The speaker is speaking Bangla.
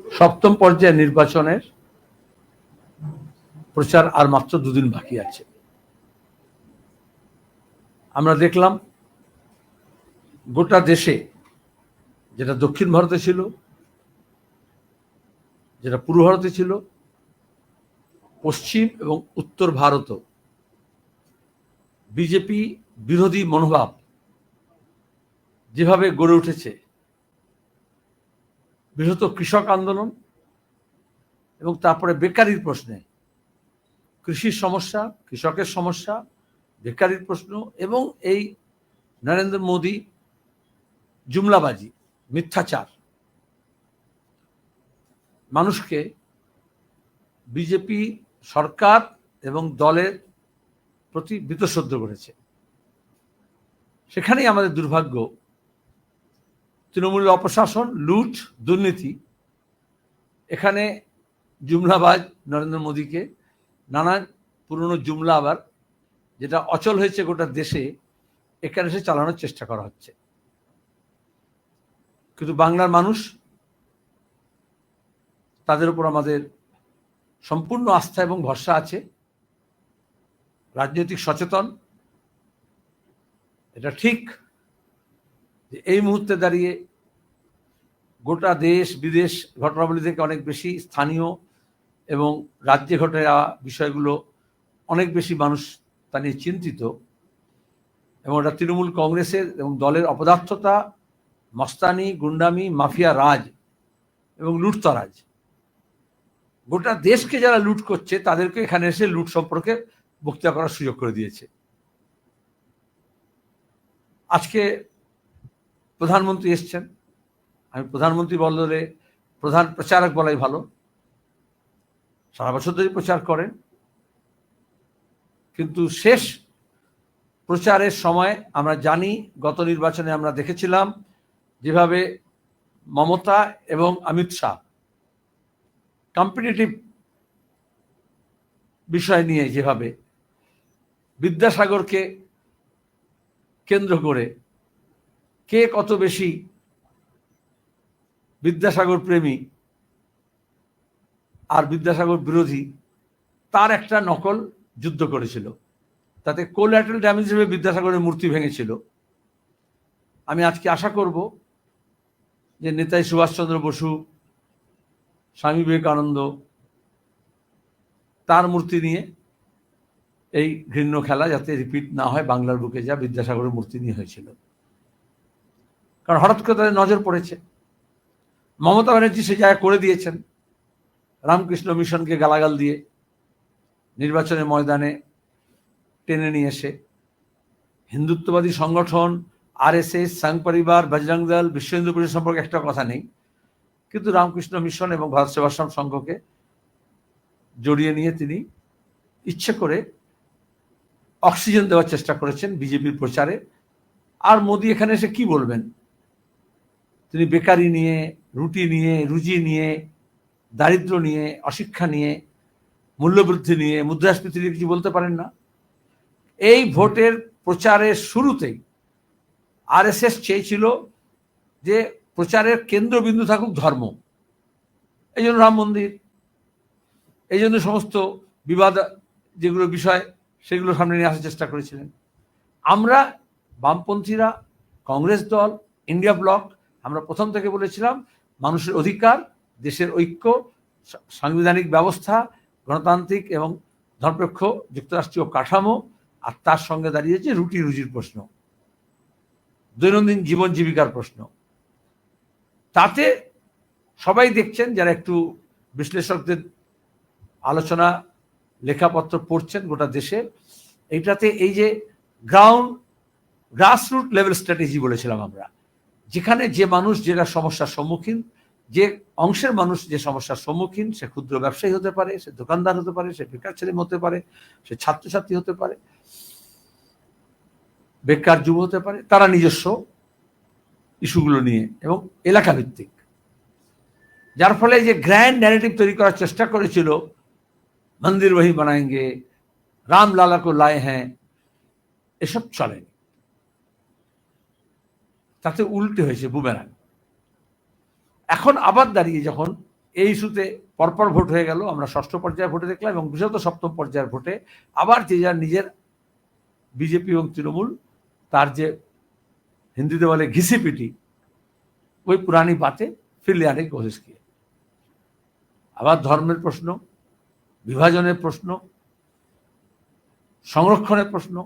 সপ্তম পর্যায়ের নির্বাচনের প্রচার আর মাত্র দুদিন বাকি আছে। আমরা দেখলাম গোটা দেশে যেটা দক্ষিণ ভারতে ছিল, যেটা পূর্ব ভারতে ছিল, পশ্চিম এবং উত্তর ভারতও বিজেপি বিরোধী মনোভাব যেভাবে গড়ে উঠেছে বিশেষত কৃষক আন্দোলন এবং তারপরে বেকারির প্রশ্নে। কৃষির সমস্যা, কৃষকের সমস্যা, বেকারির প্রশ্ন এবং এই নরেন্দ্র মোদী জুমলাবাজি, মিথ্যাচার। মানুষকে বিজেপি সরকার এবং দলের প্রতি বীতশ্রদ্ধ করেছে। সেখানেই আমাদের দুর্ভাগ্য তৃণমূলের অপশাসন, লুট, দুর্নীতি। এখানে জুমলাবাজ নরেন্দ্র মোদীকে নানান পুরনো জুমলা আবার, যেটা অচল হয়েছে গোটা দেশে, এখানে এসে চালানোর চেষ্টা করা হচ্ছে। কিন্তু বাংলার মানুষ তাদের উপর আমাদের সম্পূর্ণ আস্থা এবং ভরসা আছে। রাজনৈতিক সচেতন, এটা ঠিক। যে এই মুহূর্তে দাঁড়িয়ে গোটা দেশ, বিদেশ ঘটনাবলী থেকে অনেক বেশি স্থানীয় এবং রাজ্যে ঘটে যাওয়া বিষয়গুলো অনেক বেশি মানুষ তা নিয়ে চিন্তিত এবং ওটা তৃণমূল কংগ্রেসের এবং দলের অপদার্থতা, মস্তানি, গুন্ডামি, মাফিয়া রাজ এবং লুটতরাজ। গোটা দেশকে যারা লুট করছে, তাদেরকে এখানে এসে লুট সম্পর্কে বক্তৃতা করার সুযোগ করে দিয়েছে। আজকে প্রধানমন্ত্রী এসছেন। আমি প্রধানমন্ত্রী বললে প্রধান প্রচারক বলাই ভালো। সারা বছর ধরে প্রচার করেন। কিন্তু শেষ প্রচারের সময় আমরা জানি, গত নির্বাচনে আমরা দেখেছিলাম যেভাবে মমতা এবং অমিত শাহ কম্পিটিটিভ বিষয় নিয়ে যেভাবে বিদ্যাসাগরকে কেন্দ্র করে কে কত বেশি বিদ্যাসাগর প্রেমী আর বিদ্যাসাগর বিরোধী, তার একটা নকল যুদ্ধ করেছিল। তাতে কোল্যাটারাল ড্যামেজ হিসেবে বিদ্যাসাগরের মূর্তি ভেঙেছিল। আমি আজকে আশা করব যে নেতাজি সুভাষচন্দ্র বসু, স্বামী বিবেকানন্দ, তার মূর্তি নিয়ে এই ঘৃণ্য খেলা যাতে রিপিট না হয়, বাংলার বুকে যা বিদ্যাসাগরের মূর্তি নিয়ে হয়েছিল। কারণ হঠাৎ করে তাদের নজর পড়েছে। মমতা ব্যানার্জি সে জায়গায় করে দিয়েছেন। রামকৃষ্ণ মিশনকে গালাগাল দিয়ে নির্বাচনের ময়দানে টেনে নিয়ে এসে। হিন্দুত্ববাদী সংগঠন, আরএসএস, সংঘ পরিবার, বজরং দল, বিশ্ব হিন্দু পরিষদ সম্পর্কে একটা কথা নেই। কিন্তু রামকৃষ্ণ মিশন এবং ভারত সেবাশ্রম সংঘকে জড়িয়ে নিয়ে তিনি ইচ্ছে করে অক্সিজেন দেওয়ার চেষ্টা করেছেন বিজেপির প্রচারে। আর মোদি এখানে এসে কি বলবেন? তিনি বেকারি নিয়ে, রুটি নিয়ে, রুজি নিয়ে, দারিদ্র নিয়ে, অশিক্ষা নিয়ে, মূল্যবৃদ্ধি নিয়ে, মুদ্রাস্ফীতি নিয়ে কিছু বলতে পারেন না? এই ভোটের প্রচারের শুরুতেই আরএসএস চেয়েছিল যে প্রচারের কেন্দ্রবিন্দু থাকুক ধর্ম। এই জন্য রাম মন্দির, এই জন্য সমস্ত বিবাদ যেগুলো বিষয়, সেগুলো সামনে নিয়ে আসার চেষ্টা করেছিলেন। আমরা বামপন্থীরা, কংগ্রেস দল, ইন্ডিয়া ব্লক আমরা প্রথম থেকে বলেছিলাম, মানুষের অধিকার, দেশের ঐক্য সাংবিধানিক ব্যবস্থা, গণতান্ত্রিক এবং ধর্মপেক্ষ যুক্তরাষ্ট্রীয় কাঠামো, আর তার সঙ্গে দাঁড়িয়েছে রুটি রুজির প্রশ্ন, দৈনন্দিন জীবন জীবিকার প্রশ্ন। তাতে সবাই দেখছেন, যারা একটু বিশ্লেষকদের আলোচনা, লেখাপত্র পড়ছেন গোটা দেশে, এইটাতে এই যে গ্রাউন্ড গ্রাসরুট লেভেল স্ট্র্যাটেজি বলেছিলাম আমরা যেখানে যে মানুষ যেটা সমস্যার সম্মুখীন, যে অংশের মানুষ যে সমস্যার সম্মুখীন, সে ক্ষুদ্র ব্যবসায়ী হতে পারে, সে দোকানদার হতে পারে, সে বেকার ছেলে হতে পারে, সে ছাত্রছাত্রী হতে পারে, বেকার যুব হতে পারে, তারা নিজস্ব ইস্যুগুলো নিয়ে এবং এলাকা ভিত্তিক যার ফলে যে গ্র্যান্ড ন্যারেটিভ তৈরি করার চেষ্টা করেছিল, মন্দির বানাएंगे রাম লালা কো লায়ে হ্যাঁ এসব চলেনি। তাতে উল্টে হয়েছে বুমেরাং এখন আবার দাঁড়িয়ে যখন এই ইস্যুতে পরপর ভোট হয়ে গেল, আমরা ষষ্ঠ পর্যায়ে ভোটে দেখলাম এবং বিশেষত সপ্তম পর্যায়ের ভোটে আবার যে যার নিজের বিজেপি এবং তৃণমূল, তার যে হিন্দিতে বলে ঘিসিপিটি ওই পুরানি বাতে ফিরলে আনে কোশিস আবার ধর্মের প্রশ্ন, বিভাজনের প্রশ্ন, সংরক্ষণের প্রশ্ন